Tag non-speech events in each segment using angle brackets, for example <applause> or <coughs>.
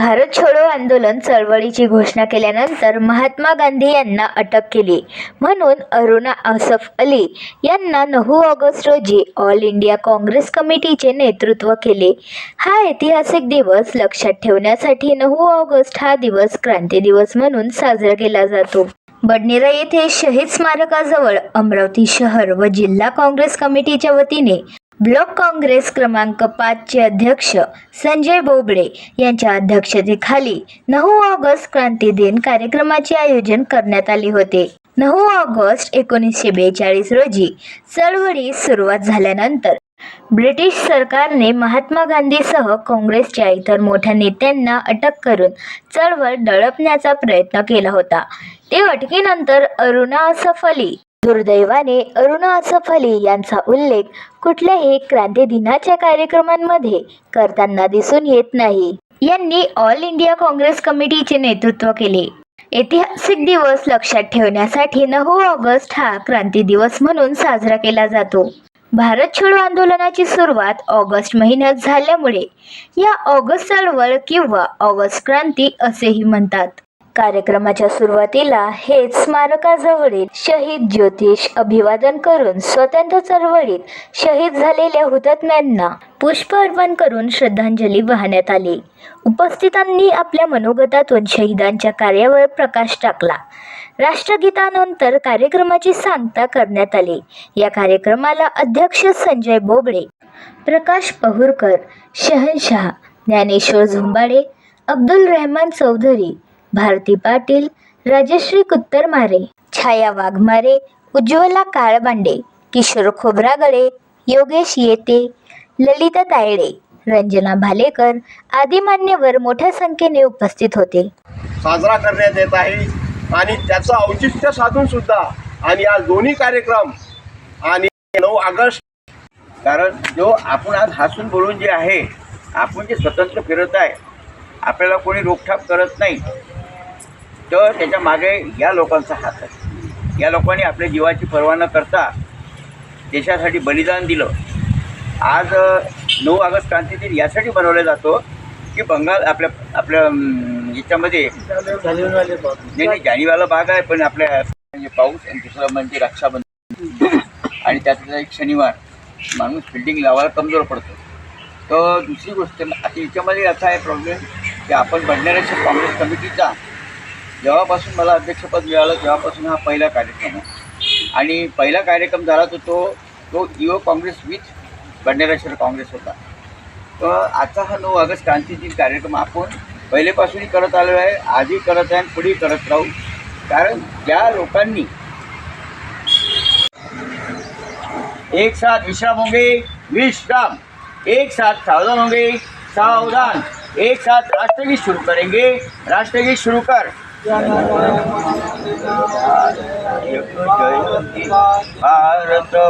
भारत छोडो आंदोलन चळवळीची घोषणा केल्यानंतर महात्मा गांधी यांना अटक केली. म्हणून अरुणा आसफ अली यांना नऊ ऑगस्ट रोजी ऑल इंडिया काँग्रेस कमिटीचे नेतृत्व केले. हा ऐतिहासिक दिवस लक्षात ठेवण्यासाठी नऊ ऑगस्ट हा दिवस क्रांती दिवस म्हणून साजरा केला जातो. बडनेरा येथे शहीद स्मारकाजवळ अमरावती शहर व जिल्हा काँग्रेस कमिटीच्या वतीने ब्लॉक काँग्रेस क्रमांक पाचचे अध्यक्ष संजय बोबडे यांच्या अध्यक्षतेखाली नऊ ऑगस्ट क्रांती दिन कार्यक्रमाचे आयोजन करण्यात आले होते. नऊ ऑगस्ट एकोणीसशे बेचाळीस रोजी चळवळीस सुरुवात झाल्यानंतर ब्रिटिश सरकारने महात्मा गांधीसह काँग्रेसच्या इतर मोठ्या नेत्यांना अटक करून चळवळ दडपण्याचा प्रयत्न केला होता. ते अटकेनंतर अरुणा असफ अली दुर्दैवाने अरुणा असफ अली यांचा उल्लेख कुठल्याही क्रांती दिनाच्या कार्यक्रमांमध्ये करताना दिसून येत नाही. यांनी ऑल इंडिया काँग्रेस कमिटीचे नेतृत्व केले. ऐतिहासिक दिवस लक्षात ठेवण्यासाठी नऊ ऑगस्ट हा क्रांती दिवस म्हणून साजरा केला जातो. भारत छोडो आंदोलनाची सुरुवात ऑगस्ट महिन्यात झाल्यामुळे या ऑगस्ट चळवळ किंवा ऑगस्ट क्रांती असेही म्हणतात. कार्यक्रमाच्या सुरुवातीला हेच स्मारकाजवळील शहीद ज्योतिष अभिवादन करून स्वतंत्र चळवळीत शहीद झालेल्या हुतात्म्यांना पुष्प अर्पण करून श्रद्धांजली वाहण्यात आली. उपस्थितांनी आपल्या मनोगतातून शहीदांच्या कार्यावर प्रकाश टाकला. राष्ट्रगीतानंतर कार्यक्रमाची सांगता करण्यात आली. या कार्यक्रमाला अध्यक्ष संजय बोबडे प्रकाश पहुरकर शहनशाह ज्ञानेश्वर झुंबाडे अब्दुल रहमान चौधरी भारती पाटील राजश्री कुत्तरमारे छाया वाघमारे उज्ज्वला काळबांडे किशोर खोब्रागडे योगेश येते ललिता तायडे रंजना भालेकर आदी मान्यवर मोठ्या संख्येने उपस्थित होते. साजरा करण्यात येत आहे आणि त्याचं औचित्य साधून सुद्धा आणि आज दोन्ही कार्यक्रम आणि नऊ ऑगस्ट कारण जो आपण आज हसून बोलून जे आहे आपण जे स्वतंत्र फिरत आहे आपल्याला कोणी रोखठाप करत नाही. तर त्याच्यामागे या लोकांचा हात आहे. या लोकांनी आपल्या जीवाची पर्वा न करता देशासाठी बलिदान दिलं. आज नऊ ऑगस्ट क्रांती दिन यासाठी बनवला जातो की बंगाल आपल्या आपल्या याच्यामध्ये नाही नाही जाणीवाला भाग आहे पण आपल्या म्हणजे पाऊस आणि दुसरं म्हणजे रक्षाबंधन. आणि त्यातला एक शनिवार माणूस फिल्डिंग लावायला कमजोर पडतो. तर दुसरी गोष्ट आता याच्यामध्ये असा आहे प्रॉब्लेम की आपण बनणाऱ्या काँग्रेस कमिटीचा जेव्हापासून मला अध्यक्षपद मिळालं तेव्हापासून हा पहिला कार्यक्रम आहे. आणि पहिला कार्यक्रम झाला तो तो तो युव काँग्रेस विथ बडनेरा शहर काँग्रेस होता. तर आजचा हा नऊ ऑगस्ट क्रांती दिन कार्यक्रम आपण पहिलेपासूनही करत आलो आहे. आजही करत आहे आणि पुढेही करत राहू. कारण ज्या लोकांनी एक साथ विश्राम होंगे विश्राम. एक साथ सावधान होंगे सावधान. एक साथ राष्ट्रगीत शुरू करेंगे. राष्ट्रगीत शुरू कर. भारत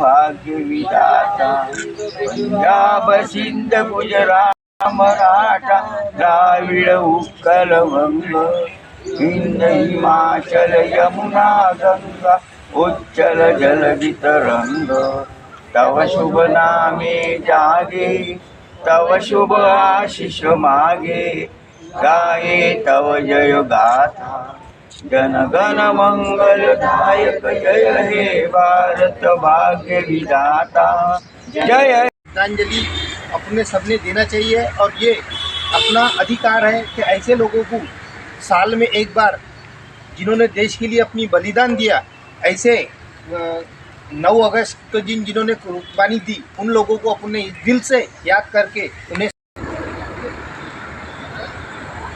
भाग्य विधाता पंजाब सिंध गुजरात मराठा द्राविड उत्कल वंग हिंद हिमाचल यमुना गंगा उच्चल जल तरंग तव शुभ नामे जागे तव शुभ आशिष मागे। गाये तव जय गाथा जन गण मंगलदायक जय हे भारत भाग्य विधाता जय श्रद्धांजलि अपने सबने देना चाहिए और ये अपना अधिकार है कि ऐसे लोगों को साल में एक बार जिन्होंने देश के लिए अपनी बलिदान दिया, ऐसे नौ अगस्त के जिन जिन्होंने कुर्बानी दी, उन लोगों को अपने दिल से याद करके उन्हें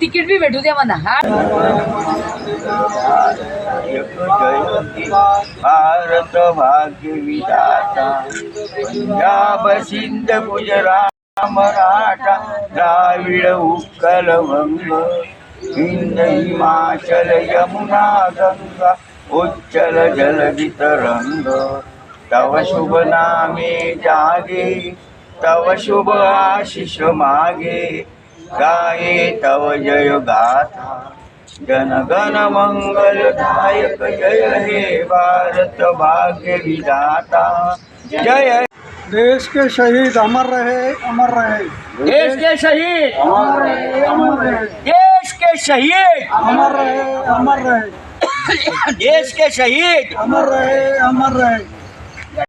तिकीट बी भेटू द्या म्हणा. हा. भारत भाग्य विधाता पंजाब सिंध गुजरात मराठा द्राविड उत्कल वंग हिंद हिमाचल यमुना गंगा उच्चल जल रंग तव शुभ नामे जागे। तव शुभ आशीष मागे। गाये तव जय गाथा। जन गण मंगलदायक जय हे भारत भाग्य विधाता। जय। देश के शहीद अमर रहे अमर रहे। देश के शहीद। अमर रहे अमर रहे। देश के शहीद। अमर रहे अमर रहे। <coughs> देश के शहीद। अमर रहे अमर रहे।